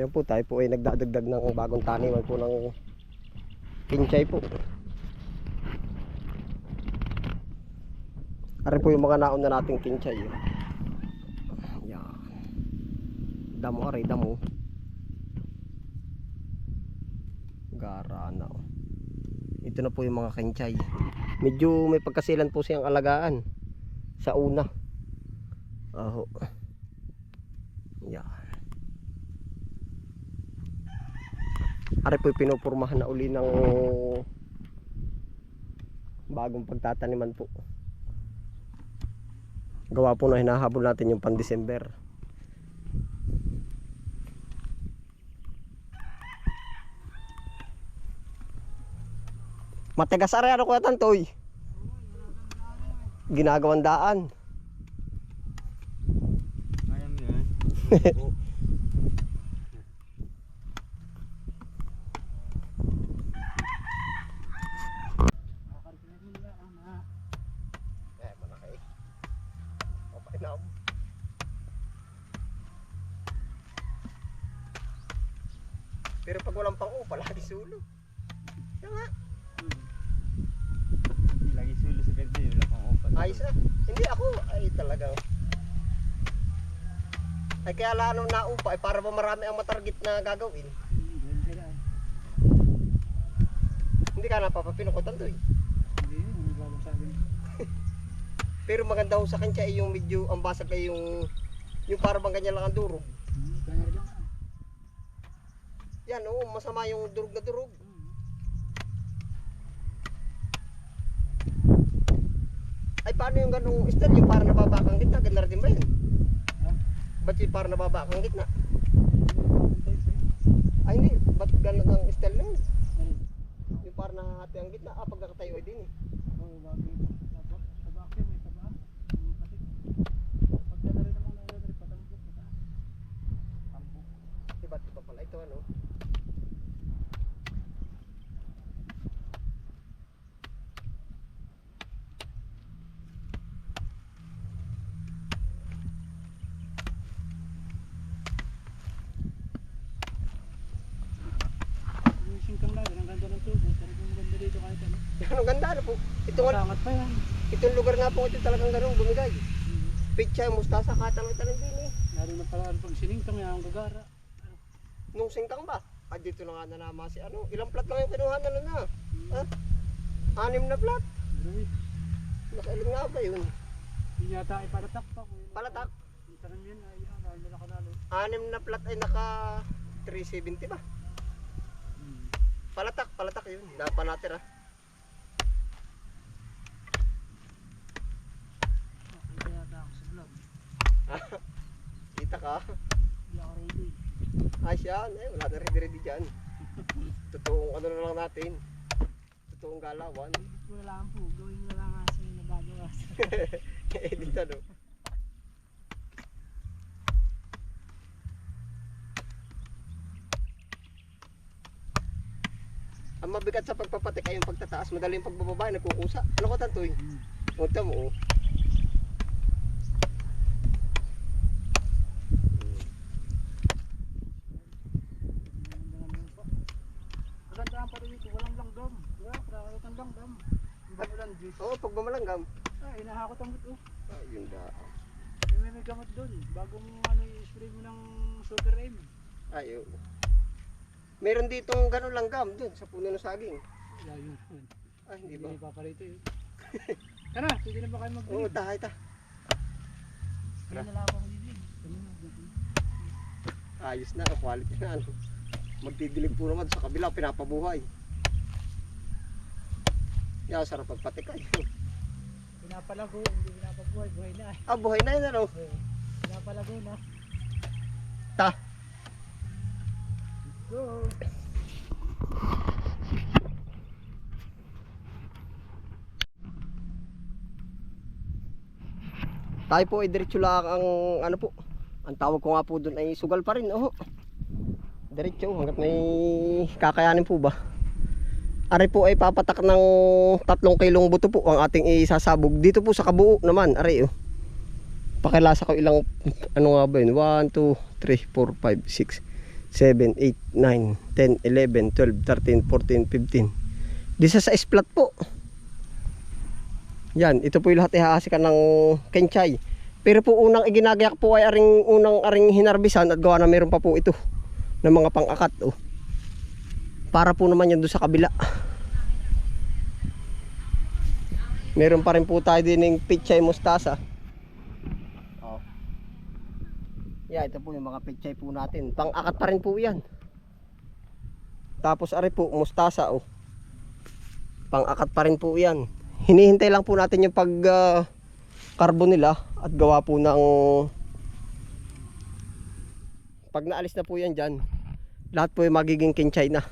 Ayun po, tayo po ay nagdadagdag ng bagong taniman po ng kinchay po. Ari po yung mga naon na nating kinchay. oh. Yan. Damo ari, damo. Garana. oh. Ito na po yung mga kinchay. Medyo may pagkasilan po siyang alagaan sa una. Aho. Yan. Ari po pinupurmahan na uli ng bagong pagtataniman po. Gawa po na hinahabol natin yung pan-December. Matigas ari ano kuya tantoy? Ginagawang daan. Kaya mo yan. Eh, malaki. Okay na. Pero pag walang pang upa, lagi sulo. Yan nga. Lagi sulo sa verde, wala pang open. Ayos ah. Hindi ako, ay talagang. Ay kaya lalo na upa, ay para ba marami ang matarget na gagawin. Hindi ka napapapinukutan to eh. Pero maganda ho sa kanya ay yung medyo ang basag ay yung yung para bang ganyan lang ang durog. Yan oo, masama yung durog na durog. Ay paano yung ganung istan yung para nababakang gitna, ganda rin ba yun? Ba't yung para nababakang gitna? Ay hindi, ba't ganun ang style na yun? Yung para nahati ang gitna, ah pag nakatayo ay din eh. Iba't iba pala ito ano. Ang ganda ano po. Ito nga, Sangat pa yan. itong lugar nga po ito talagang ganun bumigay. Pitsa, mustasa, katang itanim din eh. Lalo na pala pag siningtang yan ang gagara. Nung singkang ba? Ah, dito na nga na naman si ano. Ilang plat lang yung kinuha na na. Ha? Anim na plat. Nakailan nga ba yun? Hindi yata ay palatak pa. Palatak. Yung tanong yan ay ano, dahil nila kanalo. Anim na plat ay naka 370 ba? Palatak, palatak yun. Dapat natin ah. Nakita yata ako sa vlog. Kita ka. Hindi ako ready. Ayos yan. Eh, wala na ready-ready dyan. Totoong ano na lang natin. Totoong galawan. Wala lang po. Gawin na lang kasi nagagawa. Edit ano. Ang mabigat sa pagpapatik ay yung pagtataas. Madali yung pagbababa nagkukusa. Ano ko tantoy? Punta mo oh. Magandaan pa rin ito. Walang langgam. Wala, prakakit ang langgam. Ang bagulan juice. Oo, pag bumalanggam. Ah, inahakot ang buto. Ayun da. May may gamot doon. Bagong ano, i-spray mo ng super M. Ayun. Meron ditong ganun langgam dun sa puno ng saging. Wala yun. Ay, hindi ba? Hindi pa pala ito yun. Tara, pwede na ba kayo mag Oo, tahay ta. Lang mag-ibig. Ayos na, quality na ano. Magdidilig po naman sa kabila, pinapabuhay. Yan, sarap pagpatikay. Pinapalago, hindi pinapabuhay. Buhay na. ah, buhay na yun ano. Eh, Pinapalago na. Ta. Go! Tayo po ay diretso lang ang ano po. Ang tawag ko nga po doon ay sugal pa rin. Oh. Diretso hanggat may kakayanin po ba. Ari po ay papatak ng tatlong kilong buto po ang ating isasabog. Dito po sa kabuo naman, ari oh. Pakilasa ko ilang ano nga ba yun? 1, 2, 3, 4, 5, 6, 7, 8, 9, 10, 11, 12, 13, 14, 15. Di sa sa splat po. Yan, ito po yung lahat ihahasikan ng kenchay. Pero po unang iginagayak po ay aring unang aring hinarbisan at gawa na meron pa po ito ng mga pang-akat oh. Para po naman yan doon sa kabila. Meron pa rin po tayo din ng pichay mustasa. Oh. Yeah, ito po yung mga pichay po natin. Pang-akat pa rin po yan. Tapos ari po, mustasa oh. Pang-akat pa rin po yan. Hinihintay lang po natin yung pag ah, carbon nila at gawa po ng pag naalis na po yan dyan lahat po yung magiging kinchay na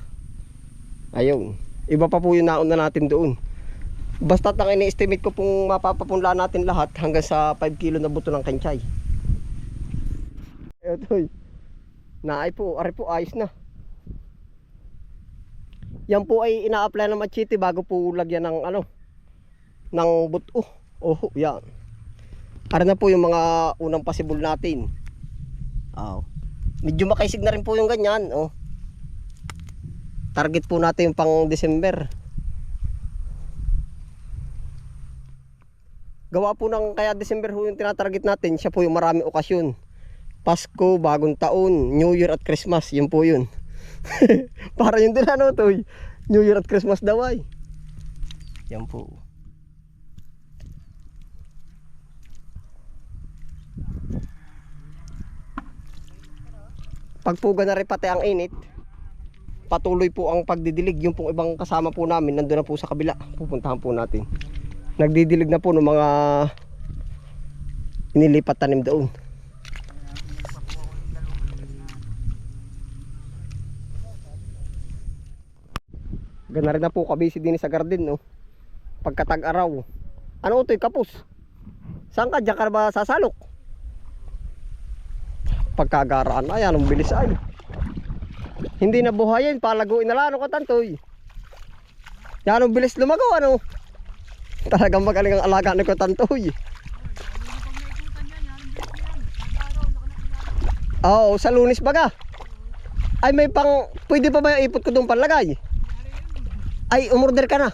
ayun iba pa po yung nauna natin doon basta ang ini-estimate ko pong mapapapunla natin lahat hanggang sa 5 kilo na buto ng kinchay eto naay po ari po ayos na yan po ay ina-apply ng machete bago po lagyan ng ano ng buto oh yan Para na po yung mga unang pasibol natin. Oh. Medyo makaisig na rin po yung ganyan. Oh. Target po natin yung pang December. Gawa po ng kaya December ho yung tinatarget natin. Siya po yung maraming okasyon. Pasko, bagong taon, New Year at Christmas. Yun po yun. Para yun din ano to. New Year at Christmas daw ay. Yan po. pagpuga na rin pati ang init patuloy po ang pagdidilig. Yung pong ibang kasama po namin nandun na po sa kabila. Pupuntahan po natin. Nagdidilig na po ng mga inilipat tanim doon. Gana rin na po kabisi din sa garden no? Pagkatag araw ano utoy kapos saan ka? Dyan ka ba sasalok? Pagkagaraan. Ay anong bilis ay hindi na buhayin palaguin na lang ano ka tantoy? Yan anong bilis lumagaw ano? Talagang magaling ang alaga ni ko tantoy. Oo sa lunis baga. Ay may pang pwede pa ba yung ipot ko doon panlagay? Ay umorder ka na.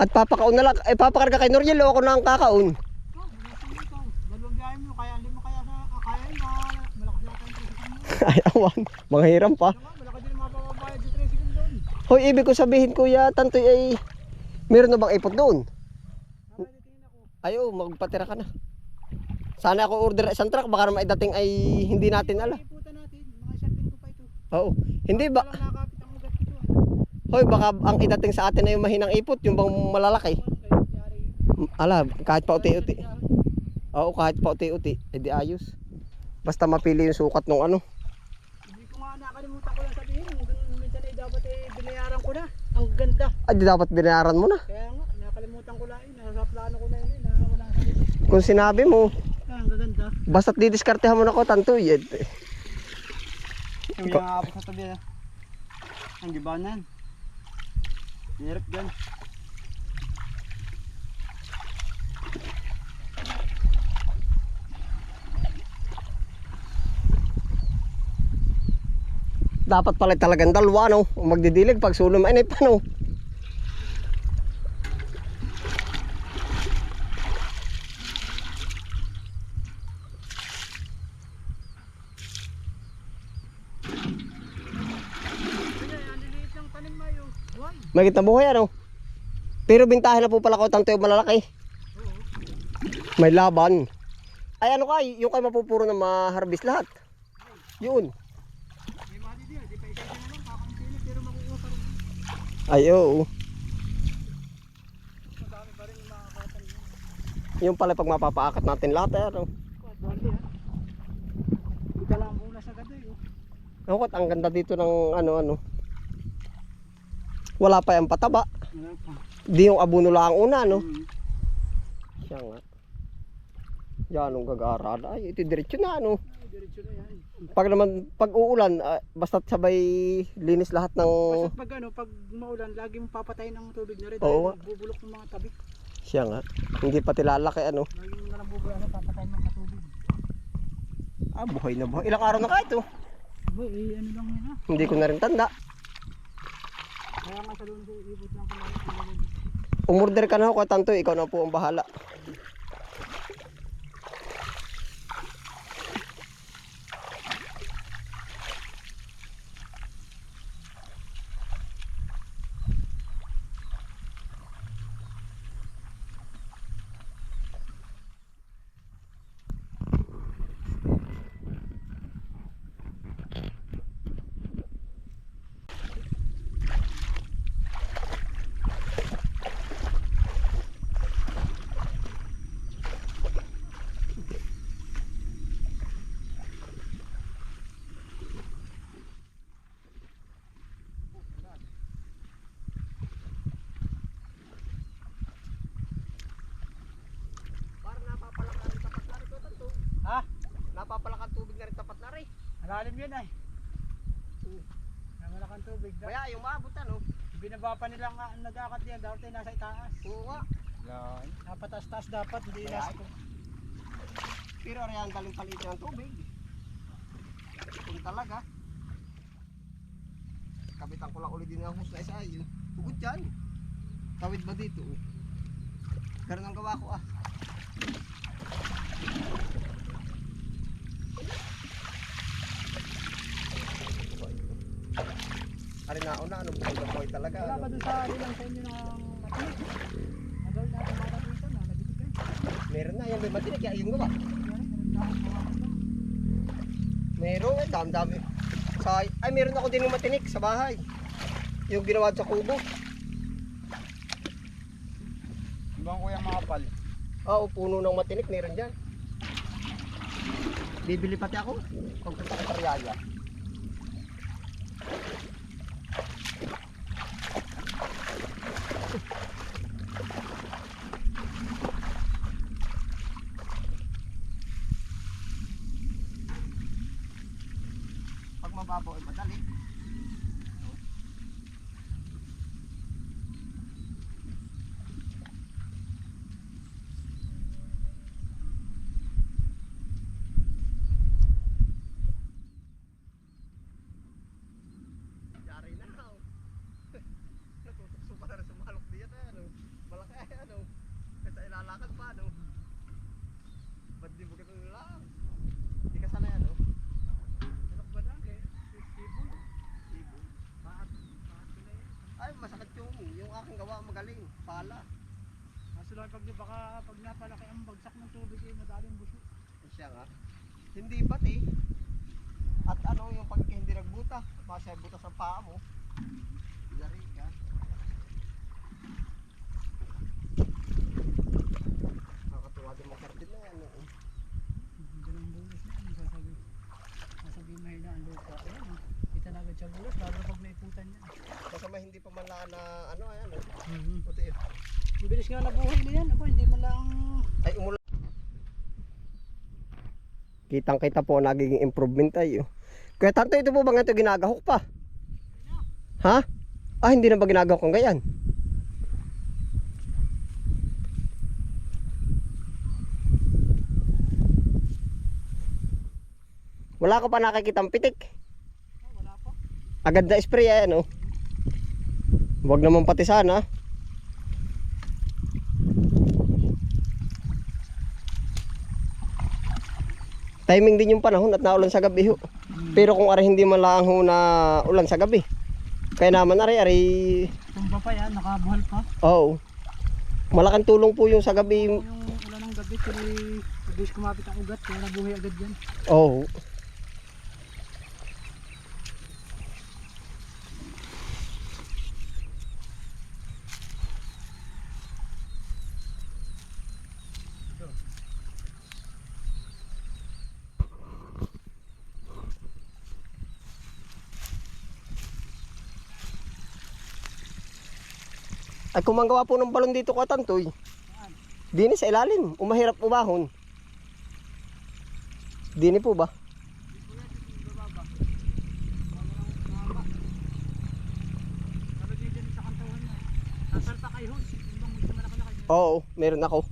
At papakaon na lang ay papakar ka kay Noriel o ako na ang kakaon Dalawang biyahe mo, kaya hindi mo kaya sa kaya yun, ma- malakas yata yung tricycle mo. Ay awan mga hiram pa. Hoy, ibig ko sabihin kuya, tantoy ay meron na bang ipot doon? Ayo, magpatira ka na. Sana ako order isang truck, baka naman dating ay hindi natin ala. Oo. Hindi ba? Hoy, baka ang idating sa atin ay yung mahinang ipot, yung bang malalaki. Ala, kahit pa uti-uti. Oo, kahit pa uti-uti. Eh di ayos. Basta mapili yung sukat nung ano. Hindi ko nga nakalimutan ko lang sabihin, hanggang minsan ay dapat eh binayaran ko na. Ang ganda. Ay, di dapat binayaran mo na. Kaya nga, nakalimutan ko lang eh, nasa plano ko na yun eh, na wala isip. Kung sinabi mo, Ah, ang gaganda. basta't didiskartehan mo na ko, tantoy. Eh, Yung yung abot sa tabi na. Ang gibanan. Hirap dyan. Dapat pala talagang dalawa, no? Magdidilig, pag sulo mainit pa, no? Kaya, ang liliit ng tanim mayo. Why? Magit na buhay ano. Pero bintahan na po pala ko tanto yung malalaki. May laban. Ay ano kay, yung kay mapupuro na ma-harvest lahat. Yun. May mali din, di pa isa na lang, kakamsili, pero makukuha pa rin. Ay oo. Madami pa rin yung pala pag mapapaakat natin lahat ay ano. Ang eh. Nakot, ang ganda dito ng ano ano. Wala pa yung pataba. Di yung abuno lang ang una no. Siya nga. Yan ang gagarada. Ay, ito diretso na ano. Ay, diretso na yan. Pag naman, pag uulan, ah, basta't sabay linis lahat ng... Basta pag ano, pag maulan, lagi mong papatayin ang tubig na rin Oo dahil bubulok ng mga tabi. Siya nga. Hindi pa tilalaki ano. Lagi mo na lang bubulok na papatayin ng katubig. Ah, buhay na buhay. Ilang araw na kahit oh. Aba, eh, ano lang yun ah. Hindi ko na rin tanda. Kaya nga sa lunes, ibot lang pala. Umorder ka na ako, Tantoy. Ikaw na po ang bahala. Para napapalakan rin tapat na rin ito, Tantoy. Ha? Napapalakan tubig na rin tapat na rin. Malalim yun ay. Namala kang tubig. Kaya yung maabot ano. Binaba pa nila nga nag-akat yan. Dapat tayo nasa itaas. Oo nga. Napataas-taas dapat. Hindi Kaya nasa ay. Pero rin ang galing palitin ng tubig. Kung talaga. Kapitan ko lang ulit din ang husay sa iyo. Bukod dyan. Tawid ba dito? oh? Ganun ang gawa ko ah. Ari na una, ano bukod na buhay talaga. Wala ano? ba doon sa ilang sa inyo ng matinig? Nagawin natin mga dito na nabibigay. Meron na yan, may matinig kaya yung gawa. Meron na mga ano. Meron eh, dami-dami. Sa, ay, meron ako din yung matinik sa bahay. Yung ginawa sa kubo. Ibang kuya makapal. Oo, puno ng matinik, meron dyan. Bibili pati ako. Pagpunta ko sa Riyaya. Pag mababaw ay madali. Yari na ako. Natutukso pa na rin sa malok diyan eh, ano. Malaki eh, ano. Kaya ilalakad pa, ano. Ba't di mo ganun lang? Hindi ka sanay, ano. Ano ba lang eh? Ibon. Ibon. Maat. Maat ko na yan. Ay, masakit yung, yung aking gawa magaling. Pala. Kaso lang pag baka pag napalaki ang bagsak ng tubig eh madaling busog. Ay, Siya nga. Hindi pati. At ano yung pag hindi nagbuta. Basta buta sa paa mo. Yari ka. Nakakatuwa din mga kardin na yan. oo. Ganun bulos na yan. Sasabi. Sasabi mahina ang lupa. Ayan ah. Kita na agad siya bulos. Lalo na pag naiputan niya. Kasama hindi pa man na ano ayan. oh. Mm-hmm. Puti. Ang bilis nga nabuhay na yan. Aba, hindi man lang... Ay umulan. Kitang kita po nagiging improvement tayo. Kaya tanto ito po ba ito ginagahok pa? Ha? Ah, hindi na ba ginagahok kung gayan? Wala ko pa nakikitang pitik. Oh. Agad na spray ayan oh. Huwag naman pati sana. Timing din yung panahon at naulan sa gabi ho. Pero kung ari hindi man lang ho na ulan sa gabi. Kaya naman ari ari Tumba pa yan. Nakabuhal pa. oo. Malaking tulong po yung sa gabi. Yung ulan ng gabi. Tuloy. Kumapit ang ugat. Kaya nabuhay agad yan. Oo. Ay kumanggawa po ng balon dito ka tantoy. Dini sa ilalim, umahirap umahon. Dini po ba? Na. Na. Oo, meron ako.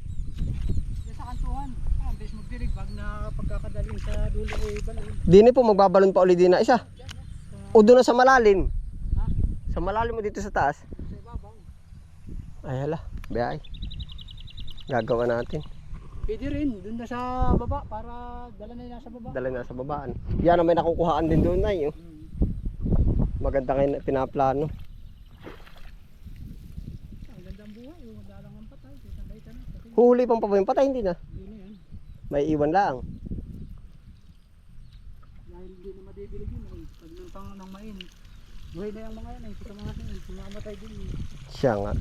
Sa kantuhan. Ah, ang bilis magdilig ba? pag napagkakadaling sa dulo ay balon. Dini po, magbabalon pa ulit din na isa. O doon na sa malalim. ha? Sa malalim mo dito sa taas. Sa. Ay hala, biyay. Gagawa natin. Pwede rin, dun na sa baba para dala na yun nasa baba. Dala na sa babaan. Yan ang may nakukuhaan din doon na yun. Hmm. Maganda na pinaplano. Ang gandang buhay, yung dalang ang patay. Na. Huhuli pang pa ba yung patay? Hindi na. hindi na yan. May iwan lang. Dahil hindi na madidilig yun. Ay, pag nang pang nang main. Buhay na yung mga yan. Ay, kita mga yan. Sumamatay din. eh. Siya nga.